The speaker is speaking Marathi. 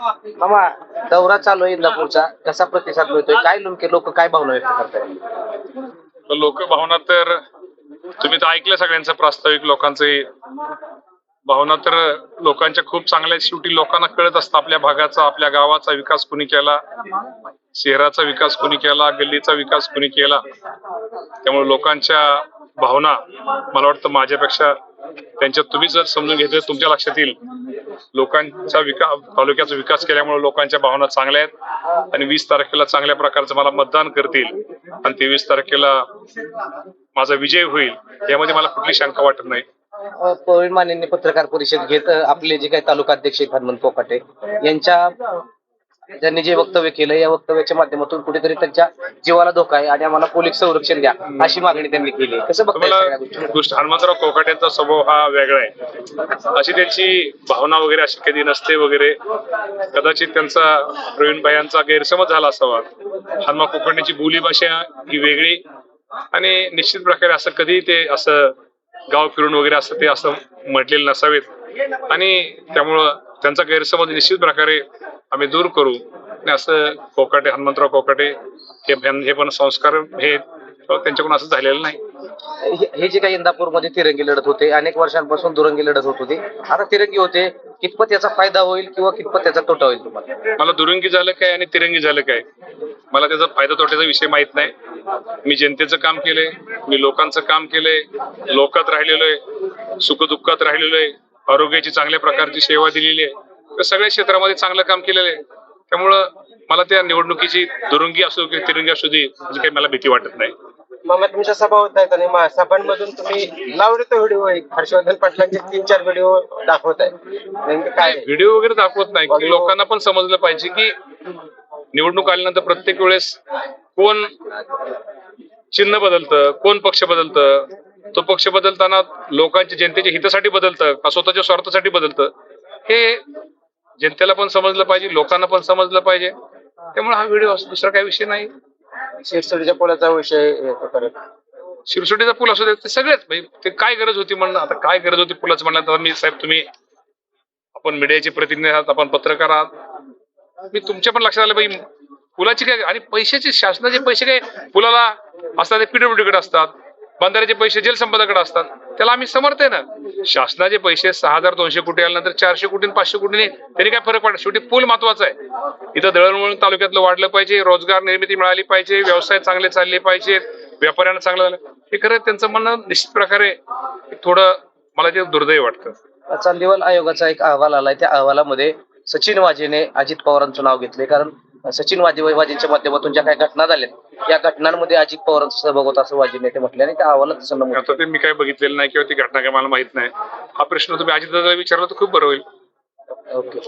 मामा दौरा चालू आहे इंदापूरचा. कसा प्रतिसाद मिळतोय? काय नेमके लोक काय भावना व्यक्त करताय लोक भावना तर तुम्ही तर ऐकलं सगळ्यांचं प्रास्ताविक लोकांचे भावना तर लोकांच्या खूप चांगल्या शेवटी लोकांना कळत असतं आपल्या भागाचा आपल्या गावाचा विकास कुणी केला शहराचा विकास कुणी केला गल्लीचा विकास कुणी केला. त्यामुळे लोकांच्या भावना मला वाटतं माझ्यापेक्षा त्यांच्यात तुम्ही जर समजून घेतलं तुमच्या लक्षात येईल. लोकांचा विकास तालुक्याचा विकास केल्यामुळे लोकांच्या भावना चांगल्या आहेत. आणि वीस तारखेला चांगल्या प्रकारचं मला मतदान करतील. आणि तेवीस तारखेला माझा विजय होईल यामध्ये मला कुठली शंका वाटत नाही. प्रवीण पवार मानेंनी पत्रकार परिषद घेत आपले जे काही तालुका अध्यक्ष हनुमंत पोकाटे यांच्या त्यांनी जे वक्तव्य केलं या वक्तव्याच्या माध्यमातून कुठेतरी त्यांच्या जीवाला धोका आहे आणि आम्हाला पोलीस संरक्षण द्या अशी मागणी त्यांनी केली. कसं गोष्टी? गोष्ट हनुमंतराव कोकाटेंचा स्वभाव हा वेगळा आहे. अशी त्यांची भावना वगैरे अशी कधी नसते वगैरे. कदाचित त्यांचा प्रवीण भाईंचा गैरसमज झाला असावा. हनुमा कोकाटेंची बोलीभाषा ही वेगळी. आणि निश्चित प्रकारे असं कधी ते असं गाव फिरून वगैरे असं ते असं म्हटलेलं नसावेत. आणि त्यामुळं त्यांचा गैरसमज निश्चित प्रकारे आम्ही दूर करू. आणि असं कोकाटे हनुमंतराव कोकाटे हे हे पण संस्कार हे त्यांच्याकडून असं झालेलं नाही. हे- हे जे काही इंदापूरमध्ये तिरंगी लढत होते अनेक वर्षांपासून दुरंगी लढत होत होती आता तिरंगी होते कितपत याचा फायदा होईल किंवा कितपत त्याचा तोटा होईल तुम्हाला? मला दुरंगी झालं काय आणि तिरंगी झालं काय? मला त्याचा फायदा तोट्याचा विषय माहीत नाही. मी जनतेचं काम केलंय मी लोकांचं काम केलंय लोकात राहिलेलो आहे सुखदुःखात राहिलेलो आहे आरोग्याची चांगल्या प्रकारची सेवा दिलेली आहे. तर सगळ्या क्षेत्रामध्ये चांगलं काम केलेलं आहे. त्यामुळं मला त्या निवडणुकीची दुरंगी असो किंवा तिरंगी असू दे काही मला भीती वाटत नाही. मामा तुमच्या सभा होत आहेत आणि सभांमधून तुम्ही लावले तो व्हिडिओ हर्षवर्धन पाटलांचे तीन चार व्हिडिओ दाखवत आहे काय? व्हिडिओ वगैरे दाखवत नाही. लोकांना पण समजलं पाहिजे की निवडणूक आल्यानंतर प्रत्येक वेळेस कोण चिन्ह बदलतं कोण पक्ष बदलतं? तो पक्ष बदलताना लोकांच्या जनतेच्या हितासाठी बदलतं का स्वतःच्या स्वार्थासाठी बदलतं? हे जनतेला पण समजलं पाहिजे लोकांना पण समजलं पाहिजे. त्यामुळे हा व्हिडिओ दुसरा काही विषय नाही. शिरसोडीच्या पुलाचा विषय शिरसोटीचा पूल असू दे ते सगळेच म्हणजे ते काय गरज होती म्हणणं आता काय गरज होती पुलाचं म्हणलं तर मी साहेब तुम्ही आपण मीडियाचे प्रतिनिधी आहात आपण पत्रकार आहात. मी तुमच्या पण लक्षात आलं बाई पुलाची काय आणि पैशाचे शासनाचे पैसे काय पुलाला असतात ते PWD कडे असतात बंधाऱ्याचे पैसे जलसंपदाकडे असतात त्याला आम्ही समर्थ आहे. ना शासनाचे पैसे सहा हजार दोनशे कोटी आल्यानंतर चारशे कोटी पाचशे कोटीने तरी काय फरक पडत शेवटी पूल महत्त्वाचा आहे. इथं दळणवळण तालुक्यातलं वाढलं पाहिजे रोजगार निर्मिती मिळाली पाहिजे व्यवसाय चांगले चालले पाहिजेत व्यापाऱ्यांना चांगलं झालं. हे खरं त्यांचं म्हणणं निश्चित प्रकारे थोडं मला ते दुर्दैव वाटतं. चांदीवाल आयोगाचा एक अहवाल आलाय. त्या अहवालामध्ये सचिन वाजेने अजित पवारांचं नाव घेतले कारण सचिन वाजे वाजेंच्या माध्यमातून ज्या काही घटना झाल्यात या घटनांमध्ये अजित पवारांचा सहभाग होता असं वाजेने ते म्हटले आणि त्या नमूद आता ते मी काय बघितलेलं नाही किंवा ती घटना काय मला माहीत नाही. हा प्रश्न तुम्ही अजितदादाला विचारला तर खूप बरं होईल. ओके.